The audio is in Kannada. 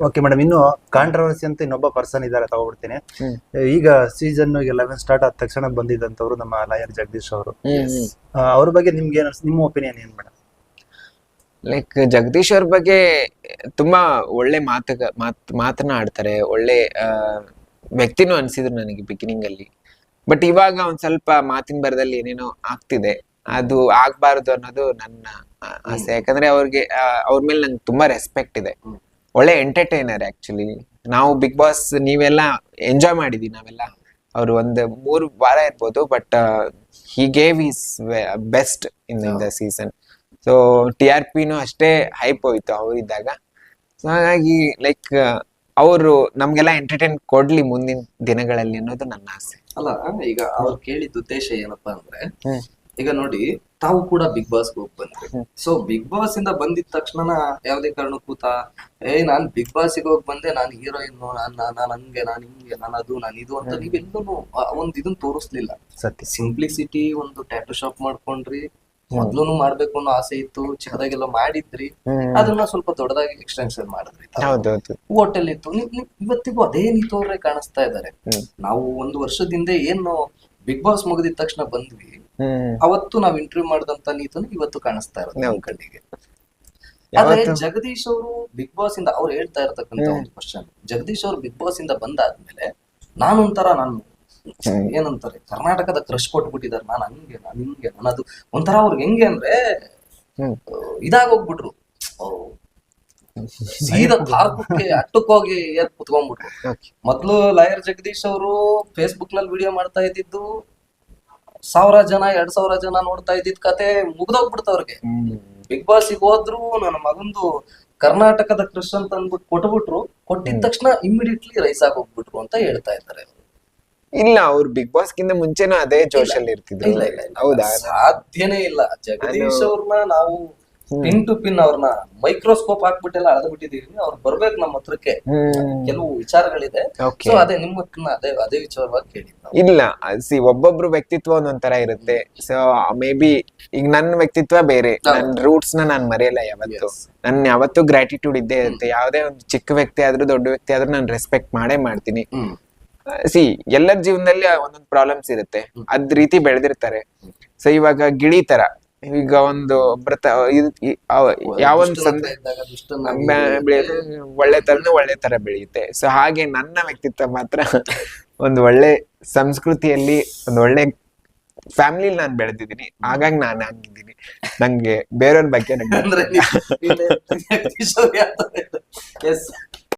ಓಕೆ ಮೇಡಮ್ ಇನ್ನು ಕಾಂಟ್ರವರ್ಸಿ ಅಂತ ಇನ್ನೊಬ್ಬ ಪರ್ಸನ್ ಇದ್ದಾರೆ ತಗೊಬಿಡ್ತೀನಿ ಈಗ ಸೀಸನ್ ಲೆವೆನ್ ಸ್ಟಾರ್ಟ್ ಆದ ತಕ್ಷಣ ಬಂದಿದ್ದಂತವ್ರು ನಮ್ಮ ಲಾಯರ್ ಜಗದೀಶ್ ಅವರು. ಅವ್ರ ಬಗ್ಗೆ ನಿಮ್ಗೆ ಏನು ನಿಮ್ಮ ಒಪಿನಿಯನ್ ಏನ್ ಮೇಡಮ್ ಲೈಕ್ ಜಗದೀಶ್ ಅವ್ರ ಬಗ್ಗೆ ತುಂಬಾ ಒಳ್ಳೆ ಮಾತು ಮಾತ್ ಮಾತನ್ನ ಆಡ್ತಾರೆ ಒಳ್ಳೆ ವ್ಯಕ್ತಿನೂ ಅನ್ಸಿದ್ರು ನನಗೆ ಬಿಗಿನಿಂಗ್ ಅಲ್ಲಿ. ಬಟ್ ಇವಾಗ ಒಂದ್ ಸ್ವಲ್ಪ ಮಾತಿನ ಬರದಲ್ಲಿ ಏನೇನೋ ಆಗ್ತಿದೆ. ಅದು ಆಗ್ಬಾರ್ದು ಅನ್ನೋದು ನನ್ನ ಆಸೆ. ಯಾಕಂದ್ರೆ ಅವ್ರಿಗೆ ಅವ್ರ ಮೇಲೆ ನಂಗೆ ತುಂಬಾ ರೆಸ್ಪೆಕ್ಟ್ ಇದೆ. ಒಳ್ಳೆ ಎಂಟರ್ಟೈನರ್ ಆಕ್ಚುಲಿ ನಾವು ಬಿಗ್ ಬಾಸ್ ನೀವೆಲ್ಲ ಎಂಜಾಯ್ ಮಾಡಿದೀವಿ ನಾವೆಲ್ಲ. ಅವರು ಒಂದು ಮೂರು ವಾರ ಇರ್ಬೋದು but he gave his best in the season so T R ಪಿನೂ ಅಷ್ಟೇ ಹೈಪ್ ಹೋಯ್ತು ಅವರಿದ್ದಾಗ. ಸೊ ಹಾಗಾಗಿ ಲೈಕ್ ಅವರು ನಮ್ಗೆಲ್ಲ ಎಂಟರ್ಟೈನ್ ಕೊಡ್ಲಿ ಮುಂದಿನ ದಿನಗಳಲ್ಲಿ ಅನ್ನೋದು ನನ್ನ ಆಸೆ. ಅಲ್ಲ ಈಗ ಅವ್ರು ಕೇಳಿದ ಉದ್ದೇಶ ಏನಪ್ಪಾ ಅಂದ್ರೆ. ಈಗ ನೋಡಿ ತಾವು ಕೂಡ ಬಿಗ್ ಬಾಸ್ ಹೋಗಿ ಬಂದ್ರಿ. ಸೊ ಬಿಗ್ ಬಾಸ್ ಇಂದ ಬಂದಿದ ತಕ್ಷಣ ಯಾವ್ದೇ ಕಾರಣಕ್ಕೂ ತಾ ಏ ನಾನ್ ಬಿಗ್ ಬಾಸ್ ಹೋಗಿ ಬಂದೆ ನಾನು ಹೀರೋಯಿನ್ ನಾನ್ ಹಂಗೆ ನಾನ್ ಹಿಂಗೆ ನಾನ್ ಅದು ನಾನ್ ಇದು ಅಂತ. ನೀವೆಲ್ಲೂ ಒಂದ್ ಇದನ್ ತೋರಿಸ್ಲಿಲ್ಲ. ಸಿಂಪ್ಲಿಸಿಟಿ ಒಂದು ಟ್ಯಾಟೂ ಶಾಪ್ ಮಾಡ್ಕೊಂಡ್ರಿ. ಮೊದ್ಲು ಮಾಡ್ಬೇಕು ಅನ್ನೋ ಆಸೆ ಇತ್ತು ಚಿಕ್ಕದಾಗೆಲ್ಲ ಮಾಡಿದ್ರಿ. ಅದನ್ನ ಸ್ವಲ್ಪ ದೊಡ್ಡದಾಗಿ ಎಕ್ಸ್ಟೆನ್ಷನ್ ಮಾಡಿದ್ರಿ. ಹೋಟೆಲ್ ಇತ್ತು. ಇವತ್ತಿಗೂ ಅದೇ ನೀತವ್ರೆ ಕಾಣಿಸ್ತಾ ಇದ್ದಾರೆ. ನಾವು ಒಂದು ವರ್ಷದಿಂದ ಏನು ಬಿಗ್ ಬಾಸ್ ಮುಗಿದಿದ ತಕ್ಷಣ ಬಂದ್ವಿ. ಅವತ್ತು ನಾವ್ ಇಂಟರ್ವ್ಯೂ ಮಾಡಿದಂತ ನೀತನು ಇವತ್ತು ಕಾಣಿಸ್ತಾ ಇರೋದು ನಮ್. ಕಣ್ಣಿಗೆ. ಆದ್ರೆ ಜಗದೀಶ್ ಅವರು ಬಿಗ್ ಬಾಸ್ ಇಂದ ಅವ್ರು ಹೇಳ್ತಾ ಇರತಕ್ಕಂತ ಒಂದು ಕ್ವಶನ್ ಜಗದೀಶ್ ಅವರು ಬಿಗ್ ಬಾಸ್ ಇಂದ ಬಂದಾದ್ಮೇಲೆ ನಾನೊಂಥರ ನಾನು ಏನಂತಾರೆ ಕರ್ನಾಟಕದ ಕ್ರಶ್ ಕೊಟ್ಬಿಟ್ಟಿದಾರೆ ನಾನು ಹಂಗೆ ನಾನು ಹಿಂಗೆ ನಾನು ಅದು ಒಂಥರ ಅವ್ರಿಗೆ ಹೆಂಗೆ ಅಂದ್ರೆ ಇದಾಗ್ ಇದಾಗೋಗ್ಬಿಟ್ರು ಅವ್ರು ಸೀದಾ ತಾರ್ಕಕ್ಕೆ ಅಟ್ಟಕ್ಕೋಗಿ ಏರ್ ಕುತ್ಕೊಂಡ್ಬಿಟ್ರು. ಮೊದ್ಲು ಲಾಯರ್ ಜಗದೀಶ್ ಅವರು ಫೇಸ್ಬುಕ್ನಲ್ಲಿ ವಿಡಿಯೋ ಮಾಡ್ತಾ ಇದ್ದಿದ್ದು ಸಾವಿರ ಜನ ಎರಡ್ ಸಾವಿರ ಜನ ನೋಡ್ತಾ ಇದ್ದಿದ್ ಕತೆ ಮುಗ್ದೋಗ್ಬಿಡ್ತು ಅವ್ರಿಗೆ. ಬಿಗ್ ಬಾಸ್ ಹೋದ್ರು ನನ್ನ ಮಗಂದು ಕರ್ನಾಟಕದ ಕೃಷ್ಣ ಅಂತ ಅಂದ್ಬಿಟ್ಟು ಕೊಟ್ಬಿಟ್ರು ಕೊಟ್ಟಿದ ತಕ್ಷಣ ಇಮಿಡಿಯೇಟ್ಲಿ ರೈಸ್ ಹೋಗ್ಬಿಟ್ರು ಅಂತ ಹೇಳ್ತಾ ಇದ್ದಾರೆ. ಇಲ್ಲ ಅವ್ರು ಬಿಗ್ ಬಾಸ್ ಗಿಂತ ಮುಂಚೆನೂ ಅದೇ ಜೋಶಲ್ಲಿ ಇರ್ತಿದ್ರು ಹೌದಾ ಸಾಧ್ಯನೇ ಇಲ್ಲ ಜಗದೀಶ್ ಅವ್ರನ್ನ ನಾವು. ಪಿನ್ ಟು ಪಿನ್ ಅವ್ರನ್ನ ಮೈಕ್ರೋಸ್ಕೋಪ್ ಹಾಕ್ಬಿಟ್ಟೆಲ್ಲ ಅಳದ್ ಬಿಟ್ಟಿದೀವಿ ಅವ್ರು ಬರ್ಬೇಕು ನಮ್ಮ ಹತ್ರಕ್ಕೆ. ಕೆಲವು ವಿಚಾರಗಳಿದೆ. ಸೊ ಅದೇ ನಿಮ್ಮ ಅದೇ ಅದೇ ವಿಚಾರವಾಗಿ ಕೇಳಿ ಇಲ್ಲ ಸಿ ಒಬ್ಬೊಬ್ರು ವ್ಯಕ್ತಿತ್ವ ಒಂದೊಂಥರ ಇರುತ್ತೆ. ಸೊ ಮೇ ಬಿ ಈಗ ನನ್ನ ವ್ಯಕ್ತಿತ್ವ ಬೇರೆ. ನನ್ನ ರೂಟ್ಸ್ನ ನಾನು ಮರೆಯಲ್ಲ ಯಾವತ್ತು. ನನ್ ಯಾವತ್ತು ಗ್ರಾಟಿಟ್ಯೂಡ್ ಇದ್ದೇ ಇರುತ್ತೆ. ಯಾವುದೇ ಒಂದು ಚಿಕ್ಕ ವ್ಯಕ್ತಿ ಆದ್ರೂ ದೊಡ್ಡ ವ್ಯಕ್ತಿ ಆದ್ರೂ ನಾನು ರೆಸ್ಪೆಕ್ಟ್ ಮಾಡೇ ಮಾಡ್ತೀನಿ. ಸಿ ಎಲ್ಲರ ಜೀವನದಲ್ಲಿ ಒಂದೊಂದು ಪ್ರಾಬ್ಲಮ್ಸ್ ಇರುತ್ತೆ. ಅದ್ ರೀತಿ ಬೆಳೆದಿರ್ತಾರೆ. ಸೊ ಇವಾಗ ಗಿಳಿ ತರ. ಈಗ ಒಂದು ಬ್ರತ ಯಾವ ಒಳ್ಳೆ ತರನು ಒಳ್ಳೆ ತರ ಬೆಳೆಯುತ್ತೆ ಸೊ ಹಾಗೆ ನನ್ನ ವ್ಯಕ್ತಿತ್ವ ಮಾತ್ರ ಒಂದು ಒಳ್ಳೆ ಸಂಸ್ಕೃತಿಯಲ್ಲಿ ಒಂದು ಒಳ್ಳೆ ಫ್ಯಾಮಿಲಿ ನಾನು ಬೆಳೆದಿದ್ದೀನಿ ಹಾಗಾಗಿ ನಾನು ಹಂಗಿದ್ದೀನಿ ನಂಗೆ ಬೇರೆಯವ್ರ ಬಗ್ಗೆ ನಂಗೆ